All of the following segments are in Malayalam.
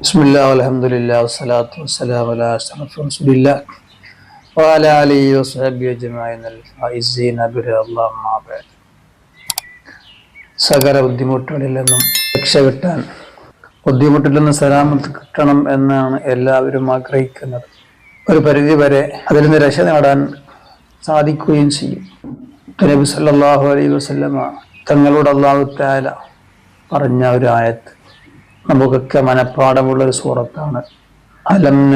بسم الله والحمد لله والصلاة والسلام على أشرف رسول الله وعلى آله وصحبه أجمعين الفائزين برضا الله ما بعد സകല ബുദ്ധിമുട്ടുകളിൽ നിന്നും രക്ഷ കിട്ടാൻ ബുദ്ധിമുട്ടിൽ നിന്ന് സലാമത്ത് കിട്ടണം എന്നാണ് എല്ലാവരും ആഗ്രഹിക്കുന്നത് ഒരു പരിധി വരെ അതിൽ നിന്ന് രക്ഷ നേടാൻ സാധിക്കുകയും ചെയ്യും നബി സല്ലല്ലാഹു അലൈഹി വസല്ലമ തങ്ങളോട് അള്ളാഹു താല പറഞ്ഞ ഒരു ആയത്ത് നമുക്കൊക്കെ മനഃപ്പാടമുള്ള ഒരു സൂറത്താണ്. അലം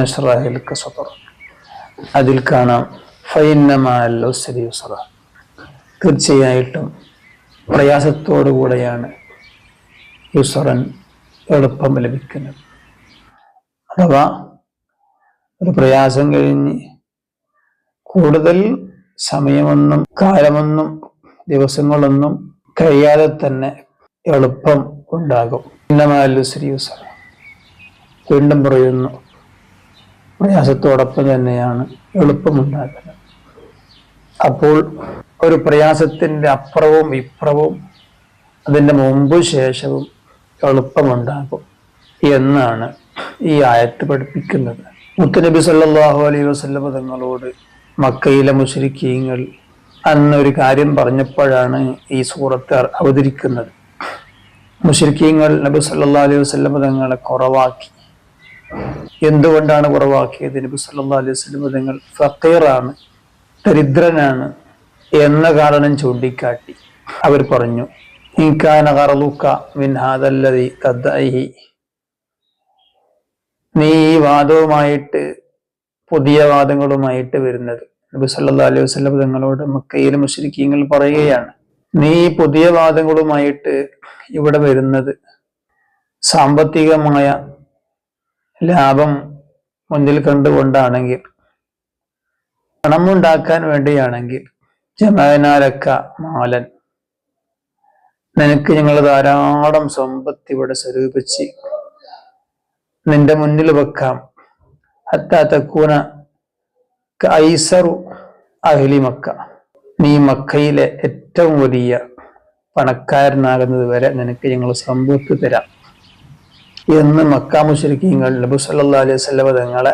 അതിൽ കാണാം ഫൈനമാൽ സറ തീർച്ചയായിട്ടും പ്രയാസത്തോടു കൂടെയാണ് യുസറൻ എളുപ്പം ലഭിക്കുന്നത്. അഥവാ ഒരു പ്രയാസം കഴിഞ്ഞ് കൂടുതൽ സമയമൊന്നും കാലമൊന്നും ദിവസങ്ങളൊന്നും കഴിയാതെ തന്നെ എളുപ്പം ഉണ്ടാകും. വീണ്ടും പറയുന്നു പ്രയാസത്തോടൊപ്പം തന്നെയാണ് എളുപ്പമുണ്ടാകുന്നത്. അപ്പോൾ ഒരു പ്രയാസത്തിന്റെ അപ്പുറവും ഇപ്പുറവും അതിന്റെ മുമ്പ് ശേഷവും എളുപ്പമുണ്ടാകും എന്നാണ് ഈ ആയത്ത് പഠിപ്പിക്കുന്നത്. മുത്തനബി സല്ലാഹു അലൈ വസ്ലമ തങ്ങളോട് മക്കയിലെ മുശ്രിക്കീങ്ങൾ അന്നൊരു കാര്യം പറഞ്ഞപ്പോഴാണ് ഈ സൂറത്ത് അവതരിക്കുന്നത്. മുശ്രിക്കീങ്ങൾ നബി സല്ലാ അലൈഹി വസല്ലം തങ്ങളെ കുറവാക്കി. എന്തുകൊണ്ടാണ് കുറവാക്കിയത്? നബി സല്ലാ അലൈഹി വസല്ലം തങ്ങൾ ഫക്കീറാണ് ദരിദ്രനാണ് എന്ന കാരണം ചൂണ്ടിക്കാട്ടി. അവർ പറഞ്ഞു നീ ഈ വാദവുമായിട്ട് പുതിയ വാദങ്ങളുമായിട്ട് വരുന്നത്. നബി സല്ലാ അലൈഹി വസല്ലം തങ്ങളോട് മക്കയിലെ മുശ്രിക്കീങ്ങൾ പറയുകയാണ്. നീ പുതിയ വാദങ്ങളുമായിട്ട് ഇവിടെ വരുന്നത്. സാമ്പത്തികമായ ലാഭം മുന്നിൽ കണ്ടുകൊണ്ടാണെങ്കിൽ പണമുണ്ടാക്കാൻ വേണ്ടിയാണെങ്കിൽ ജമാനാലക്ക മാലൻ. നിനക്ക് ഞങ്ങൾ ധാരാളം സമ്പത്ത് ഇവിടെ സ്വരൂപിച്ച് നിന്റെ മുന്നിൽ വെക്കാം. ഹത്താ തക്കൂന ഐസറു മക്ക. നീ മക്കയിലെ ഏറ്റവും വലിയ പണക്കാരനാകുന്നത് വരെ നിനക്ക് ഞങ്ങൾ സമ്പത്ത് തരാം. എന്ന് മക്ക മുശരിക്കീങ്ങൾ നബു സല്ലാ അലൈഹി സ്വലമ തങ്ങളെ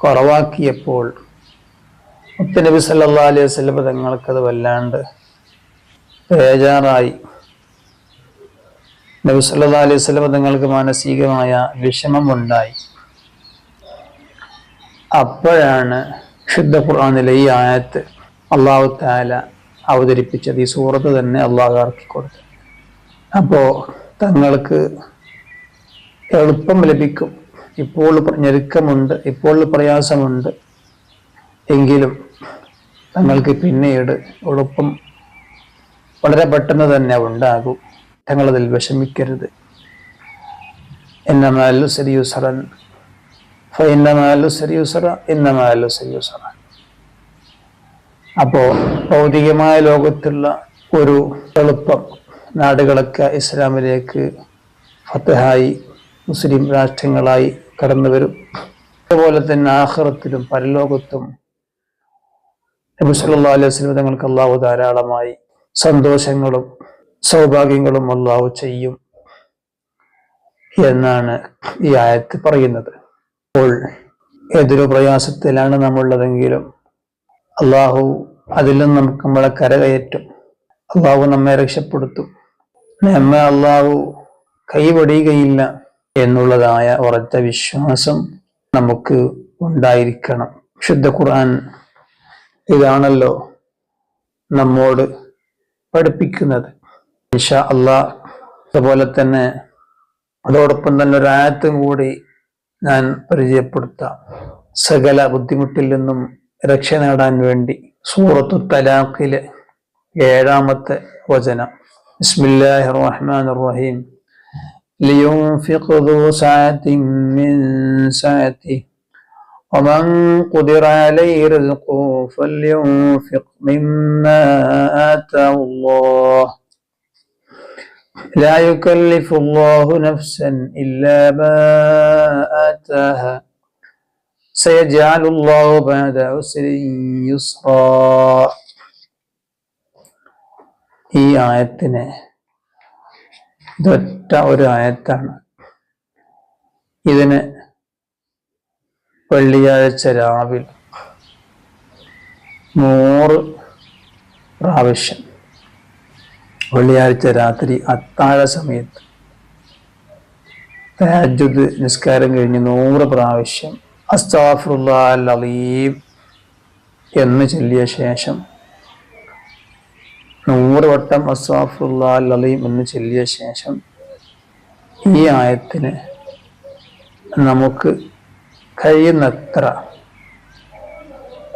കുറവാക്കിയപ്പോൾ മുത്തനബി സല്ലാ അലൈഹി വസല്ലം തങ്ങൾക്കത് വല്ലാണ്ട് ബേജാറായി. നബി സല്ലാ അലൈഹി വസല്ലം തങ്ങൾക്ക് മാനസികമായ വിഷമമുണ്ടായി. അപ്പോഴാണ് ശുദ്ധ ഖുർആാനിലെ ഈ ആയത്ത് അള്ളാഹു താല അവതരിപ്പിച്ചത് ഈ സൂറത്ത് തന്നെ അള്ളാഹു ഇറക്കി കൊടുത്തു. അപ്പോ തങ്ങൾക്ക് എളുപ്പം ലഭിക്കും. ഇപ്പോൾ ഞെരുക്കമുണ്ട് ഇപ്പോൾ പ്രയാസമുണ്ട്. എങ്കിലും തങ്ങൾക്ക് പിന്നീട് എളുപ്പം വളരെ പെട്ടെന്ന് തന്നെ ഉണ്ടാകും. തങ്ങളതിൽ വിഷമിക്കരുത്. എന്നമാലു സരിയുസറൻ ഫൈന്നമാലു സരിയുസറ ഇന്നമാലു സരിയുസറ അപ്പോ ഭൗതികമായ ലോകത്തുള്ള ഒരു എളുപ്പം നാടുകളൊക്കെ ഇസ്ലാമിലേക്ക് ഫത്തഹായി മുസ്ലിം രാഷ്ട്രങ്ങളായി കടന്നു വരും അതുപോലെ തന്നെ ആഹ്റത്തിലും പരലോകത്തും നബി സല്ലാ അലൈഹി വസല്ലം തങ്ങൾക്ക് അള്ളാഹു ധാരാളമായി സന്തോഷങ്ങളും സൗഭാഗ്യങ്ങളും അള്ളാഹു ചെയ്യും എന്നാണ് ഈ ആയത്ത് പറയുന്നത്. അപ്പോൾ ഏതൊരു പ്രയാസത്തിലാണ് നമ്മളുള്ളതെങ്കിലും അള്ളാഹു നിന്ന് നമുക്ക് നമ്മളെ കരകയറ്റും. അള്ളാഹു നമ്മെ രക്ഷപ്പെടുത്തും. നമ്മെ അള്ളാഹു കൈവടിയുകയില്ല എന്നുള്ളതായ ഉറച്ച വിശ്വാസം നമുക്ക് ഉണ്ടായിരിക്കണം. ശുദ്ധ ഖുർആൻ ഇതാണല്ലോ നമ്മോട് പഠിപ്പിക്കുന്നത്. ഇൻഷാ അള്ളാഹ് അതുപോലെ തന്നെ അതോടൊപ്പം തന്നെ ഒരു ആയത്തും കൂടി ഞാൻ പരിചയപ്പെടുത്താം. സകല ബുദ്ധിമുട്ടിൽ നിന്നും രക്ഷ നേടാൻ വേണ്ടി. സൂറത്തു തലാഖിലെ ഏഴാമത്തെ വചനം ബിസ്മില്ലാഹിർ റഹ്മാനിർ റഹീം لينفق ذو سعة من سعته ومن قدر عليه رزقه فلينفق مما آتاه الله لا يكلف الله نفسا إلا ما آتاها سيجعل الله بعد عسر يسرا ഈ ആയത്തിന് ഇതൊറ്റ ഒരു ആയത്താണ് ഇതിന് വെള്ളിയാഴ്ച രാവിലെ നൂറ് പ്രാവശ്യം വെള്ളിയാഴ്ച രാത്രി അത്താഴ സമയത്ത് തഹജ്ജുദ് നിസ്കാരം കഴിഞ്ഞ് നൂറ് പ്രാവശ്യം അസ്താഫുല്ലാലീം എന്ന് ചൊല്ലിയ ശേഷം നൂറ് വട്ടം അസ്താഫുല്ലാലീം എന്ന് ചൊല്ലിയ ശേഷം ഈ ആയത്തിന് നമുക്ക് കഴിയുന്നത്ര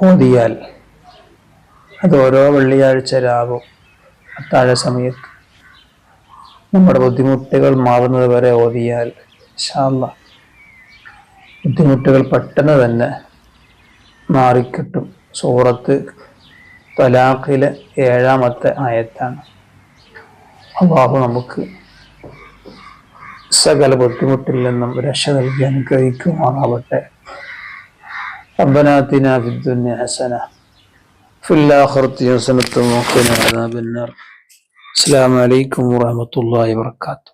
ഓതിയാൽ അത് ഓരോ വെള്ളിയാഴ്ച രാവും അത്താഴ സമയത്ത് നമ്മുടെ ബുദ്ധിമുട്ടുകൾ മാറുന്നത് വരെ ഓതിയാൽ ഇൻഷാല്ലാ ബുദ്ധിമുട്ടുകൾ പെട്ടെന്ന് തന്നെ മാറിക്കിട്ടും സൂറത്ത് തലാഖിലെ ഏഴാമത്തെ ആയത്താണ് അള്ളാഹു നമുക്ക് സകല ബുദ്ധിമുട്ടിൽ നിന്നും രക്ഷ നൽകി അനുഗ്രഹിക്കുമാറാവട്ടെ ربنا آتنا في الدنيا حسنة في الآخرة حسنة وقنا عذاب النار السلام عليكم ورحمة الله وبركاته